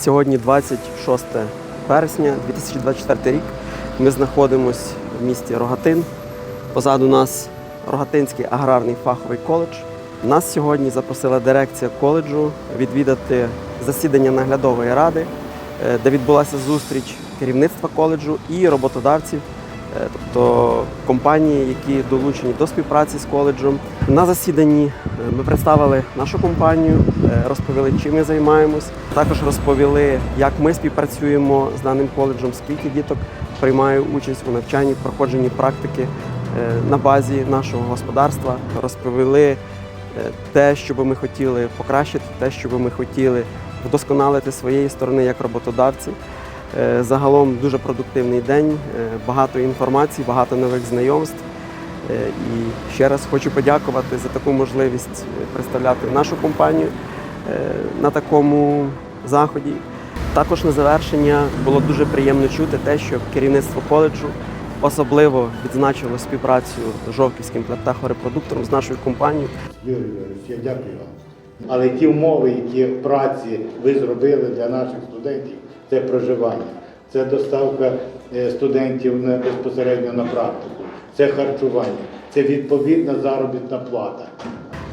Сьогодні 26 вересня 2024 рік. Ми знаходимося в місті Рогатин. Позаду нас Рогатинський аграрний фаховий коледж. Нас сьогодні запросила дирекція коледжу відвідати засідання наглядової ради, е, де відбулася зустріч керівництва коледжу і роботодавців, тобто компанії, які долучені до співпраці з коледжем. На засіданні е, ми представили нашу компанію, е, розповіли, чим ми займаємось. Також розповіли, як ми співпрацюємо з даним коледжем, скільки діток приймає участь у навчанні, проходженні практики е, на базі нашого господарства. Розповіли е, те, що би ми хотіли покращити, те, що би ми хотіли вдосконалити своєї сторони як роботодавці. Е, Загалом дуже продуктивний день, е, багато інформації, багато нових знайомств. Е, І ще раз хочу подякувати за таку можливість представляти нашу компанію на такому заході. Також на завершення було дуже приємно чути те, що керівництво коледжу особливо відзначило співпрацю з Жовківським плептахорепродуктором з нашою компанією. Юрій Юрійович, я дякую вам. Але ті умови, які праці ви зробили для наших студентів, це проживання, це доставка е, студентів безпосередньо на практику, це харчування, це відповідна заробітна плата.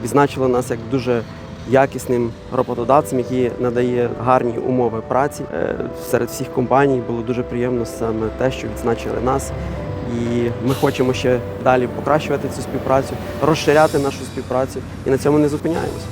відзначили нас як дуже якісним роботодавцем, який надає гарні умови праці. Е, Серед всіх компаній було дуже приємно саме те, що відзначили нас. І ми хочемо ще далі покращувати цю співпрацю, розширяти нашу співпрацю і на цьому не зупиняємося.